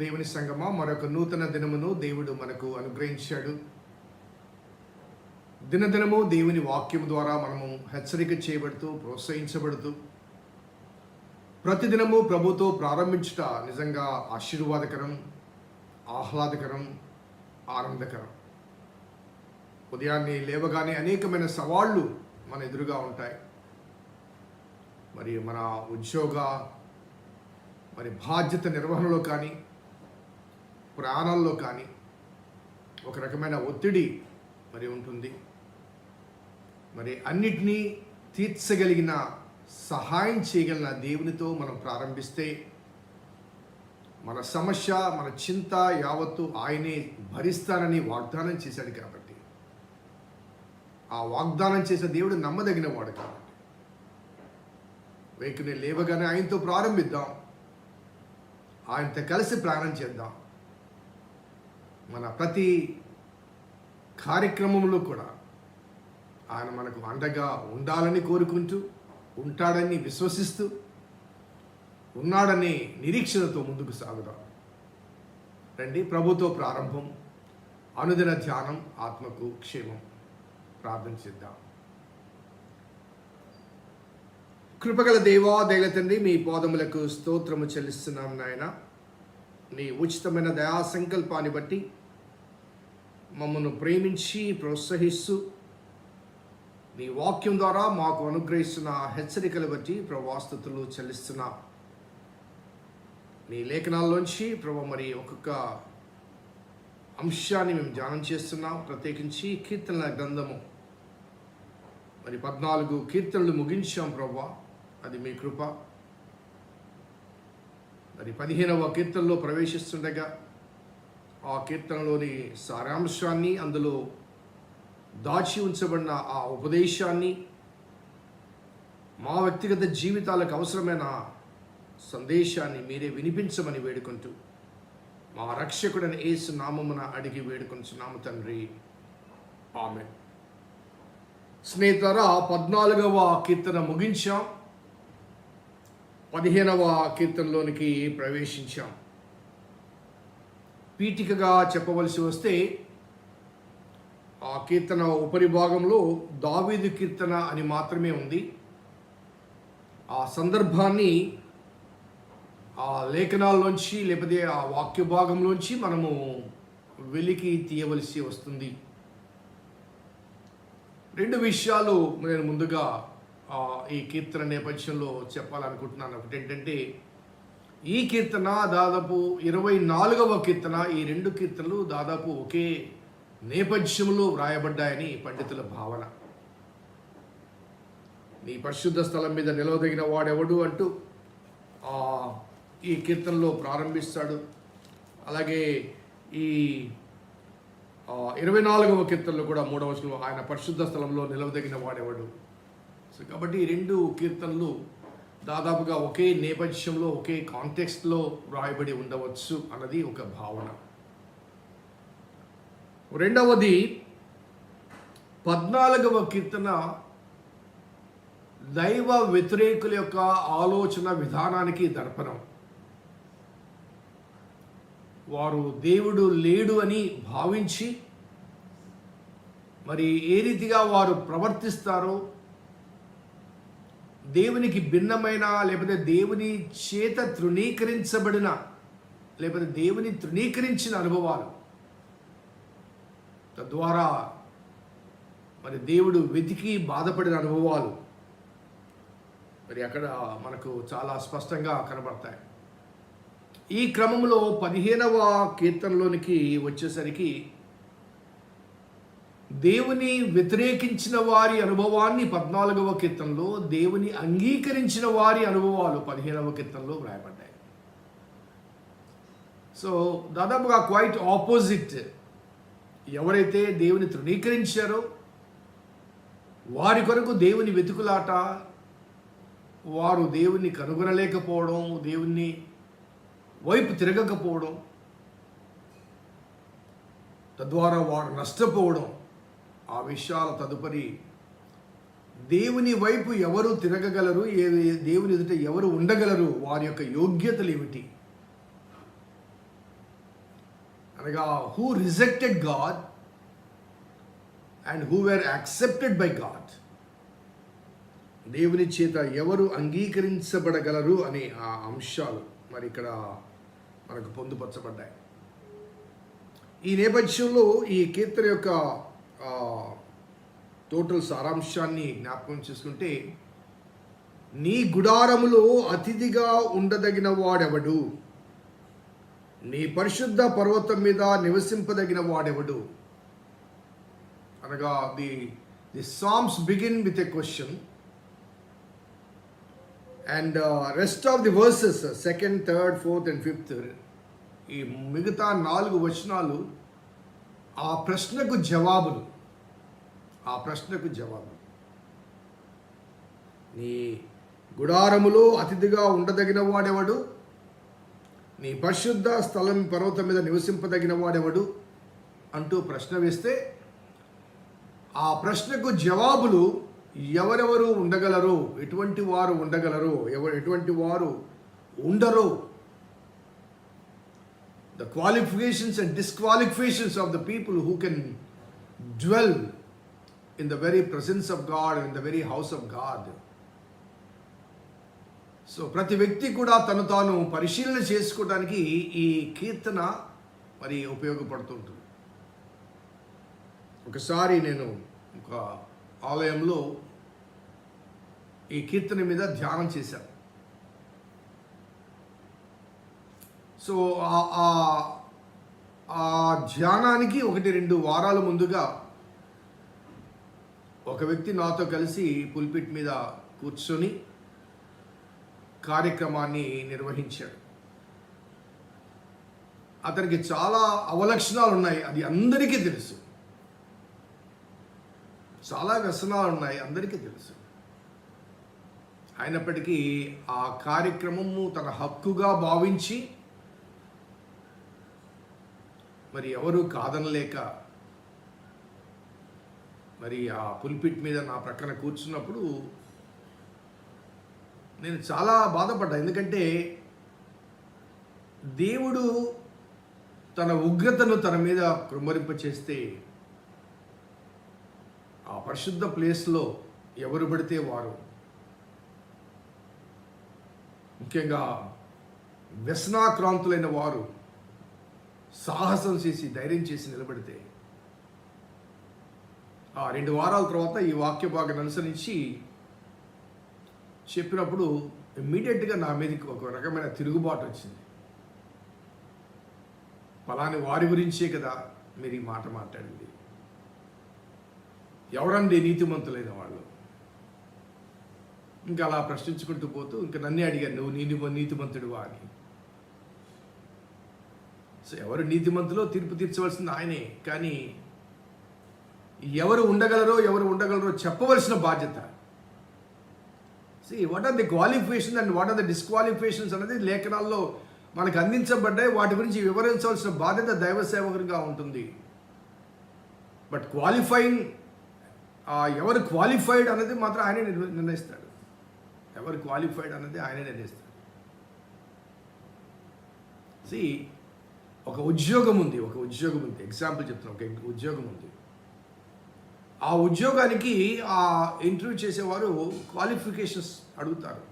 దేవుని సంగమా మరొక నూతన దినమును దేవుడు మనకు అనుగ్రహించాడు. దినదినము దేవుని వాక్యం ద్వారా మనము హెచ్చరిక చేయబడుతూ ప్రోత్సహించబడుతూ ప్రతిదినము ప్రభుతో ప్రారంభించుట నిజంగా ఆశీర్వాదకరం ఆహ్లాదకరం ఆనందకరం. ఉదయాన్నే లేవగానే అనేకమైన సవాళ్ళు మన ఎదురుగా ఉంటాయి. మరి మన ఉద్యోగ మరి బాధ్యత నిర్వహణలో కానీ ప్రాణాల్లో కానీ ఒక రకమైన ఒత్తిడి మరి ఉంటుంది. మరి అన్నిటినీ తీర్చగలిగిన సహాయం చేయగలిగిన దేవునితో మనం ప్రారంభిస్తే మన సమస్య మన చింత యావత్తు ఆయనే భరిస్తానని వాగ్దానం చేశాడు కాబట్టి. ఆ వాగ్దానం చేసే దేవుడు నమ్మదగిన వాడు కాబట్టి. వేకునే లేవగానే ఆయనతో ప్రారంభిద్దాం. ఆయనతో కలిసి ప్రయాణం చేద్దాం. మన ప్రతి కార్యక్రమంలో కూడా ఆయన మనకు అండగా ఉండాలని కోరుకుంటూ ఉంటాడని విశ్వసిస్తూ ఉన్నాడనే నిరీక్షణతో ముందుకు సాగుదాం. రండి ప్రభుతో ప్రారంభం అనుదిన ధ్యానం ఆత్మకు క్షేమం ప్రార్థన చేద్దాం. కృపగల దేవా దయల తండ్రి మీ పాదములకు స్తోత్రము చెల్లిస్తున్నాం నాయన. నీ ఉచితమైన దయా సంకల్పాన్ని బట్టి మమ్మల్ని ప్రేమించి ప్రోత్సహిస్తూ నీ వాక్యం ద్వారా మాకు అనుగ్రహిస్తున్న హెచ్చరికలు బట్టి ప్రభాస్తుతులు చెల్లిస్తున్నాం. నీ లేఖనాల్లోంచి ప్రభు మరి ఒక్కొక్క అంశాన్ని మేము ధ్యానం చేస్తున్నాం. ప్రత్యేకించి కీర్తనల గ్రంథము. మరి పద్నాలుగు కీర్తనలు ముగించాం ప్రభా. అది మీ కృప. మరి పదిహేనవ కీర్తనలో ప్రవేశిస్తుండగా ఆ కీర్తనలోని సారాంశాన్ని అందులో దాచి ఉంచబడిన ఆ ఉపదేశాన్ని మా వ్యక్తిగత జీవితాలకు అవసరమైన సందేశాన్ని మీరే వినిపించమని వేడుకుంటూ మా రక్షకుడని ఏసు నామమున అడిగి వేడుకొంచున్నాము తండ్రి. ఆమె స్నేహితుల పద్నాలుగవ కీర్తన ముగించాం. పదిహేనవ కీర్తనలోనికి ప్రవేశించాం. పీఠికగా చెప్పవలసి వస్తే ఆ కీర్తన ఉపరి భాగంలో దావీదు కీర్తన అని మాత్రమే ఉంది. ఆ సందర్భాన్ని ఆ లేఖనాల్లోంచి లేకపోతే ఆ వాక్య భాగంలోంచి మనము వెలికి తీయవలసి వస్తుంది. రెండు విషయాలు నేను ముందుగా ఈ కీర్తన నేపథ్యంలో చెప్పాలనుకుంటున్నాను. ఒకటి ఏంటంటే ఈ కీర్తన దాదాపు ఇరవై నాలుగవ కీర్తన. ఈ రెండు కీర్తనలు దాదాపు ఒకే నేపథ్యంలో వ్రాయబడ్డాయని పండితుల భావన. నీ పరిశుద్ధ స్థలం మీద నిలవదగిన వాడెవడు అంటూ ఈ కీర్తనలో ప్రారంభిస్తాడు. అలాగే ఈ ఇరవై నాలుగవ కీర్తనలో కూడా మూడవ ఆయన పరిశుద్ధ స్థలంలో నిలవదగిన వాడెవడు. సో కాబట్టి ఈ రెండు కీర్తనలు దాదాపుగా ఒకే నేపథ్యంలో ఒకే కాంటెక్స్ట్లో వ్రాయబడి ఉండవచ్చు అన్నది ఒక భావన. రెండవది పద్నాలుగవ కీర్తన దైవ వ్యతిరేకుల యొక్క ఆలోచన విధానానికి దర్పణం. వారు దేవుడు లేడు అని భావించి మరి ఏ రీతిగా వారు ప్రవర్తిస్తారో దేవునికి భిన్నమైన లేకపోతే దేవుని చేత తృణీకరించబడిన లేకపోతే దేవుని తృణీకరించిన అనుభవాలు. తద్వారా మరి దేవుడు వెతికి బాధపడిన అనుభవాలు మరి అక్కడ మనకు చాలా స్పష్టంగా కనబడతాయి. ఈ క్రమంలో పదిహేనవ కీర్తనలోనికి వచ్చేసరికి దేవుని వ్యతిరేకించిన వారి అనుభవాన్ని పద్నాలుగవ కీర్తనలో దేవుని అంగీకరించిన వారి అనుభవాలు పదిహేనవ కీర్తనలో వ్రాయబడ్డాయి. సో దాదాపుగా క్వైట్ ఆపోజిట్ ఎవరైతే దేవుని తృణీకరించారో వారి కొరకు దేవుని వెతుకులాట వారు దేవుణ్ణి కనుగొనలేకపోవడం దేవుణ్ణి వైపు తిరగకపోవడం తద్వారా వారు నష్టపోవడం ఆ విషయాల తదుపరి దేవుని వైపు ఎవరు తిరగగలరు ఏ దేవుని ఎదుట ఎవరు ఉండగలరు వారి యొక్క యోగ్యతలు ఏమిటి? అనగా who rejected God and who were accepted by God దేవుని చేత ఎవరు అంగీకరించబడగలరు అనే ఆ అంశాలు మరి ఇక్కడ మనకు పొందుపరచబడ్డాయి. ఈ నేపథ్యంలో ఈ కీర్తన యొక్క టోటల్ సారాంశాన్ని జ్ఞాపకం చేసుకుంటే నీ గుడారములో అతిథిగా ఉండదగిన వాడెవడు? నీ పరిశుద్ధ పర్వతం మీద నివసింపదగిన వాడెవడు? అనగా the the songs begin with a question. And rest of the verses second third fourth and fifth ఈ మిగతా నాలుగు వచనాలు ఆ ప్రశ్నకు జవాబులు. ఆ ప్రశ్నకు జవాబులు. నీ గుడారములో అతిథిగా ఉండదగిన వాడెవడు? నీ పరిశుద్ధ స్థలం పర్వతం మీద నివసింపదగిన వాడెవడు? అంటూ ప్రశ్న వేస్తే ఆ ప్రశ్నకు జవాబులు ఎవరెవరు ఉండగలరు? ఎటువంటి వారు ఉండగలరు? ఎవరు ఎటువంటి వారు ఉండరు? The qualifications and disqualifications of the people who can dwell in the very presence of God and in the very house of God. So ప్రతి వ్యక్తి కూడా తను తాను పరిశీలన చేసుకోవడానికి ఈ కీర్తన మరి ఉపయోగపడుతుంటుంది ఒకసారి నేను ఒక ఆలయంలో ఈ కీర్తన మీద ధ్యానం చేశాను సో ఆ- ఆ- ధ్యానానికి ఒకటి రెండు వారాల ముందుగా ఒక వ్యక్తి నాతో కలిసి పుల్పిట్ మీద కూర్చొని కార్యక్రమాన్ని నిర్వహించాడు. అతనికి చాలా అవలక్షణాలు ఉన్నాయి అది అందరికీ తెలుసు. చాలా వ్యసనాలు ఉన్నాయి అందరికీ తెలుసు. అయినప్పటికీ ఆ కార్యక్రమము తన హక్కుగా భావించి మరి ఎవరు కాదనలేక మరి ఆ పుల్పిట్ మీద నా ప్రక్కన కూర్చున్నప్పుడు నేను చాలా బాధపడ్డా. ఎందుకంటే దేవుడు తన ఉగ్రతను తన మీద కృమ్మరింపచేస్తే ఆ పరిశుద్ధ ప్లేస్లో ఎవరు పడితే వారు. ముఖ్యంగా వ్యసనాక్రాంతులైన వారు సాహసం చేసి ధైర్యం చేసి నిలబడితే ఆ రెండు వారాల తర్వాత ఈ వాక్య భాగాన్ని అనుసరించి చెప్పినప్పుడు ఇమ్మీడియట్గా నా మీదకి ఒక రకమైన తిరుగుబాటు వచ్చింది. ఫలాని వారి గురించే కదా మీరు ఈ మాట మాట్లాడింది. ఎవరండి నీతిమంతులైన వాళ్ళు? ఇంకా అలా ప్రశ్నించుకుంటూ పోతూ ఇంకా నన్నే అడిగాను నువ్వు నీతి నీతిమంతుడివా? అని. సో ఎవరు నీతిమంతులో తీర్పు తీర్చవలసింది ఆయనే. కానీ ఎవరు ఉండగలరో ఎవరు ఉండగలరో చెప్పవలసిన బాధ్యత. See what are the qualification and what are the disqualifications అనేది లేఖనాల్లో మనకు అందించబడ్డాయి. వాటి గురించి వివరించవలసిన బాధ్యత దైవ సేవకునిగా ఉంటుంది. బట్ క్వాలిఫైయింగ్ ఎవరు క్వాలిఫైడ్ అనేది మాత్రం ఆయనే నిర్ణయిస్తాడు. ఎవరు క్వాలిఫైడ్ అనేది ఆయనే నిర్ణయిస్తాడు. సి ఒక ఉద్యోగం ఉంది ఒక ఉద్యోగం ఉంది. ఎగ్జాంపుల్ చెప్తున్నా ఒక ఉద్యోగం ఉంది. ఆ ఉద్యోగానికి ఆ ఇంటర్వ్యూ చేసేవారు క్వాలిఫికేషన్స్ అడుగుతారు.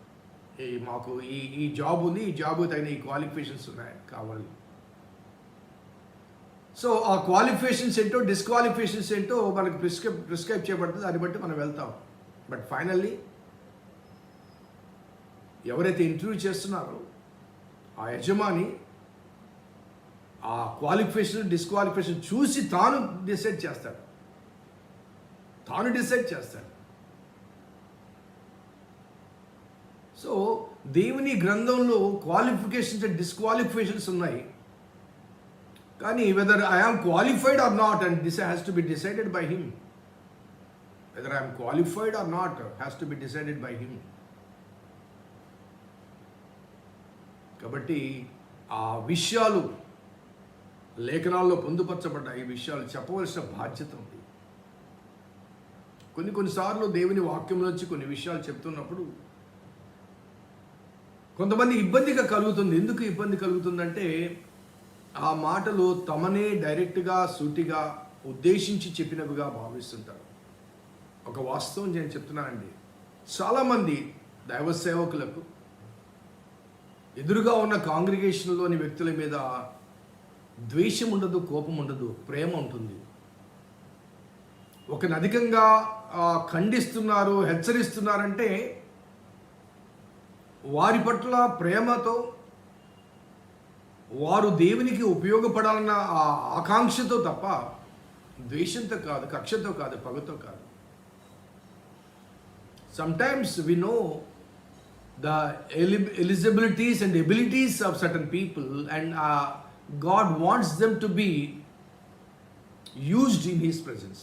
ఈ మాకు ఈ ఈ జాబ్ ఉంది ఈ జాబ్ తగిన ఈ క్వాలిఫికేషన్స్ ఉన్నాయి? కావాలి. సో ఆ క్వాలిఫికేషన్స్ ఏంటో డిస్క్వాలిఫికేషన్స్ ఏంటో మనకు ప్రిస్క్రైబ్ ప్రిస్క్రైబ్ చేయబడుతుంది దాన్ని బట్టి మనం వెళ్తాం. బట్ ఫైనల్లీ ఎవరైతే ఇంటర్వ్యూ చేస్తున్నారో ఆ యజమాని ఆ క్వాలిఫికేషన్ డిస్క్వాలిఫికేషన్ చూసి తాను డిసైడ్ చేస్తాడు. తాను డిసైడ్ చేస్తాడు. సో దేవుని గ్రంథంలో క్వాలిఫికేషన్స్ అండ్ డిస్క్వాలిఫికేషన్స్ ఉన్నాయి. కానీ whether I am qualified or not and this has to be decided by him whether I'm qualified or not has to be decided by him కాబట్టి ఆ విషయాలు లేఖనాల్లో పొందుపరచబడ్డ ఈ విషయాలు చెప్పవలసిన బాధ్యత ఉంది. కొన్ని కొన్నిసార్లు దేవుని వాక్యం నుంచి కొన్ని విషయాలు చెప్తున్నప్పుడు కొంతమంది ఇబ్బందిగా కలుగుతుంది. ఎందుకు ఇబ్బంది కలుగుతుందంటే ఆ మాటలు తమనే డైరెక్ట్గా సూటిగా ఉద్దేశించి చెప్పినవిగా భావిస్తుంటారు. ఒక వాస్తవం నేను చెప్తున్నానండి చాలామంది దైవ సేవకులకు ఎదురుగా ఉన్న కాంగ్రిగేషన్లోని వ్యక్తుల మీద ద్వేషం ఉండదు కోపం ఉండదు ప్రేమ ఉంటుంది ఒక అధికంగా ఖండిస్తున్నారు హెచ్చరిస్తున్నారంటే వారి పట్ల ప్రేమతో వారు దేవునికి ఉపయోగపడాలన్న ఆ ఆకాంక్షతో తప్ప ద్వేషంతో కాదు కక్షతో కాదు పగతో కాదు. Sometimes we know the eligibilities and abilities of certain people and God wants them to be used in his presence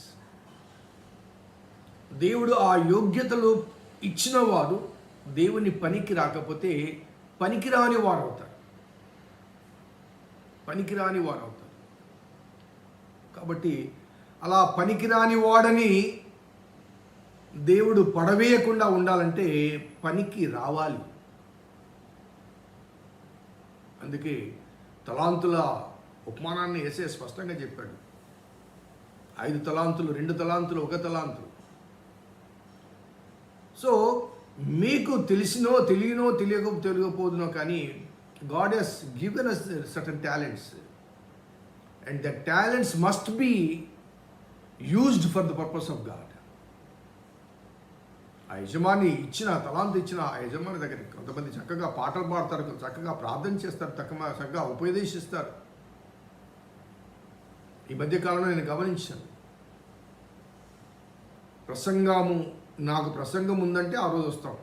దేవుడు ఆ యోగ్యతలు ఇచ్చిన వారు దేవుని పనికి రాకపోతే పనికిరాని వారు అవుతారు పనికిరాని వారు అవుతారు కాబట్టి అలా పనికిరాని వాడని దేవుడు పడవేయకుండా ఉండాలంటే పనికి రావాలి. అందుకే తలాంతుల ఉపమానాన్ని వేసే స్పష్టంగా చెప్పాడు. ఐదు తలాంతులు రెండు తలాంతులు ఒక తలాంతులు. సో మీకు తెలిసినో తెలియనో తెలియక తెలియకపోదునో కానీ God has given us certain talents and the talents must be used for the purpose of God ఆ యజమాని ఇచ్చిన తలాంత ఇచ్చిన ఆ యజమాని దగ్గరికి కొంతమంది చక్కగా పాటలు పాడతారు చక్కగా ప్రార్థన చేస్తారు చక్కగా చక్కగా ఉపదేశిస్తారు. ఈ మధ్యకాలంలో నేను గమనించాను. ప్రసంగము నాకు ప్రసంగం ఉందంటే ఆ రోజు వస్తాం.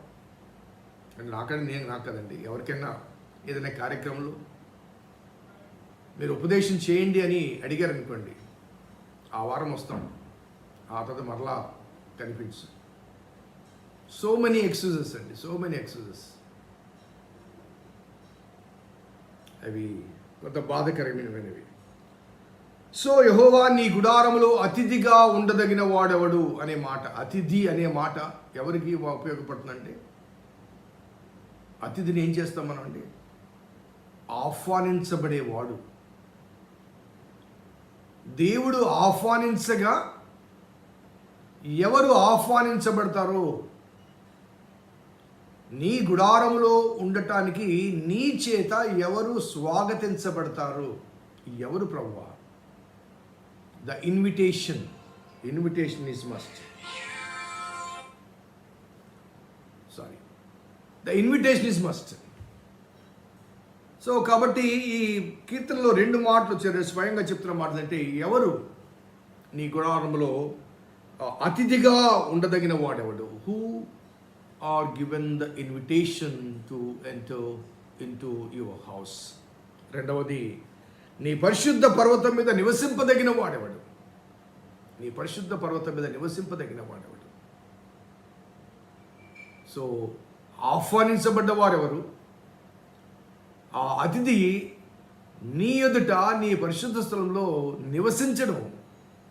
కానీ నాకంటే నేను నాకు కదండి ఎవరికైనా ఏదైనా కార్యక్రమంలో మీరు ఉపదేశం చేయండి అని అడిగారు అనుకోండి ఆ వారం వస్తాం. ఆ తర్వాత మరలా కనిపించు సో మెనీ ఎక్స్క్యూజెస్ అండి సో మెనీ ఎక్స్క్యూజెస్ అవి కొంత బాధకరమైనవి. సో యహోవా నీ గుడారములో అతిథిగా ఉండదగిన వాడెవడు అనే మాట అతిథి అనే మాట ఎవరికి ఉపయోగపడుతుందంటే? అతిథిని ఏం చేస్తాం మనం అండి? ఆహ్వానించబడేవాడు దేవుడు ఆహ్వానించగా ఎవరు ఆహ్వానించబడతారో నీ గుడారములో ఉండటానికి నీ చేత ఎవరు స్వాగతించబడతారు? ఎవరు ప్రభువా the invitation invitation is must sorry the invitation is must so కాబట్టి ఈ కీర్తనలో రెండు మాటలు వచ్చారు. స్వయంగా చెప్తున్న మాటలు అంటే ఎవరు? నీ గుడారంలో అతిథిగా ఉండదగిన వాడెవడు? Who are given the invitation to enter into your house రెండవది నీ పరిశుద్ధ పర్వతం మీద నివసింపదగిన వాడెవడు? నీ పరిశుద్ధ పర్వతం మీద నివసింపదగిన వాడెవడు? సో ఆహ్వానించబడ్డ వారెవరు? ఆ అతిథి నీ ఎదుట నీ పరిశుద్ధ స్థలంలో నివసించడం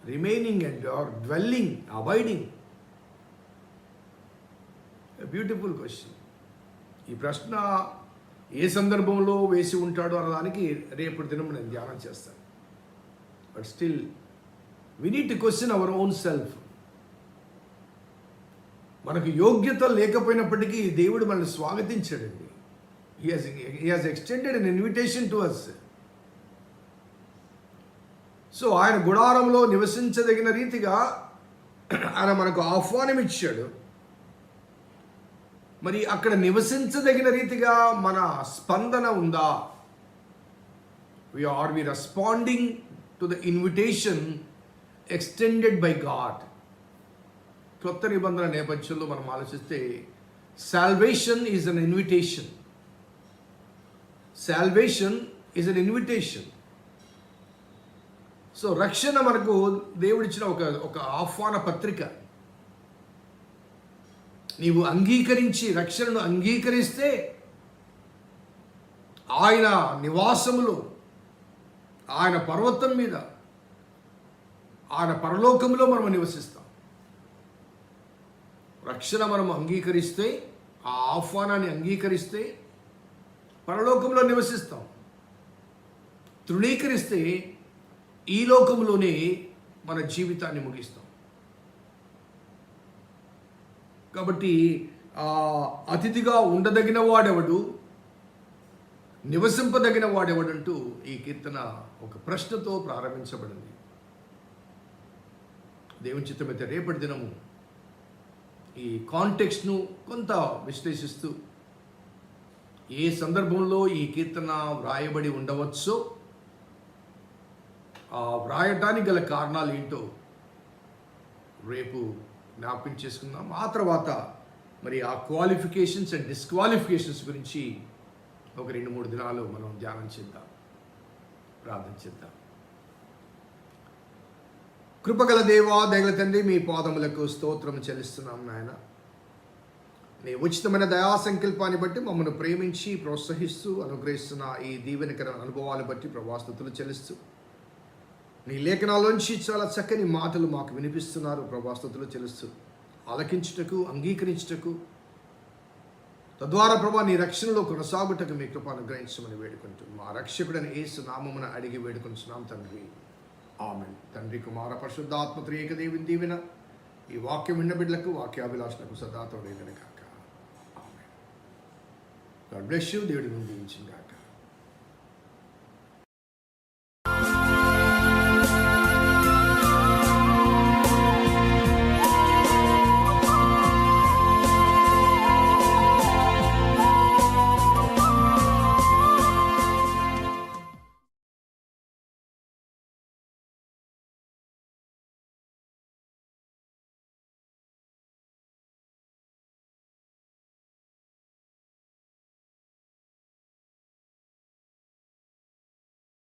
remaining and or dwelling avoiding beautiful question ఈ ప్రశ్న ఏ సందర్భంలో వేసి ఉంటాడు అన్నదానికి రేపటి దినం నేను ధ్యానం చేస్తాను. But still we need to question our own self మనకు యోగ్యత లేకపోయినప్పటికీ దేవుడు మనల్ని స్వాగతించాడండి. He has extended an invitation to us so ఆయన గుడారంలో నివసించదగిన రీతిగా ఆయన మనకు ఆహ్వానం ఇచ్చాడు. మరి అక్కడ నివసించదగిన రీతిగా మన స్పందన ఉందా? We are we responding to the invitation extended by God కొత్త నిబంధన నేపథ్యంలో మనం ఆలోచిస్తే salvation is an invitation salvation is an invitation so రక్షణ మనకు దేవుడిచ్చిన ఒక ఒక ఆహ్వాన పత్రిక. నీవు అంగీకరించి రక్షణను అంగీకరిస్తే ఆయన నివాసములో ఆయన పర్వతం మీద ఆయన పరలోకంలో మనం నివసిస్తాం. రక్షణ మనం అంగీకరిస్తే ఆ ఆహ్వానాన్ని అంగీకరిస్తే పరలోకంలో నివసిస్తాం. తృణీకరిస్తే ఈ లోకంలోనే మన జీవితాన్ని ముగిస్తాం. కాబట్టి అతిథిగా ఉండదగిన వాడెవడు నివసింపదగిన వాడెవడంటూ ఈ కీర్తన ఒక ప్రశ్నతో ప్రారంభించబడింది. దేవుని చిత్తమైతే రేపటి దినము ఈ కాంటెక్స్ట్ను కొంత విశ్లేషిస్తూ ఏ సందర్భంలో ఈ కీర్తన వ్రాయబడి ఉండవచ్చో ఆ వ్రాయటానికి గల కారణాలు ఏంటో రేపు జ్ఞాపకం చేసుకుందాం. ఆ తర్వాత మరి ఆ క్వాలిఫికేషన్స్ అండ్ డిస్క్వాలిఫికేషన్స్ గురించి ఒక రెండు మూడు దినాలు మనం ధ్యానం చేద్దాం. ప్రార్థన చేద్దాం. కృపగల దేవా దయగల తండ్రి మీ పాదములకు స్తోత్రం చెల్లిస్తున్నాం నాయన. నీ ఉచితమైన దయా సంకల్పాన్ని బట్టి మమ్మల్ని ప్రేమించి ప్రోత్సహిస్తూ అనుగ్రహిస్తున్న ఈ దీవెనకర అనుభవాలు బట్టి ప్రభాస్తుతులు చెల్లిస్తూ నీ లేఖనాల్లోంచి చాలా చక్కని మాటలు మాకు వినిపిస్తున్నారు. ప్రభాస్తుతులు తెలుస్తూ ఆలకించుటకు అంగీకరించుటకు. తద్వారా ప్రభా నీ రక్షణలో కొనసాగుటకు మీ కృప అనుగ్రహించమని వేడుకుంటూ మా రక్షకుడని ఏసు నామమున అడిగి వేడుకుంటున్నాం తండ్రి. ఆమె తండ్రి కుమార పరిశుద్ధాత్మ త్రియేక దీవిన దీవెన ఈ వాక్యం విన్న బిడ్డలకు వాక్యాభిలాషలకు సదాతో కాక ఆమె గాడ్ బ్లెస్ యూ. దేవుడి నుండి గాక.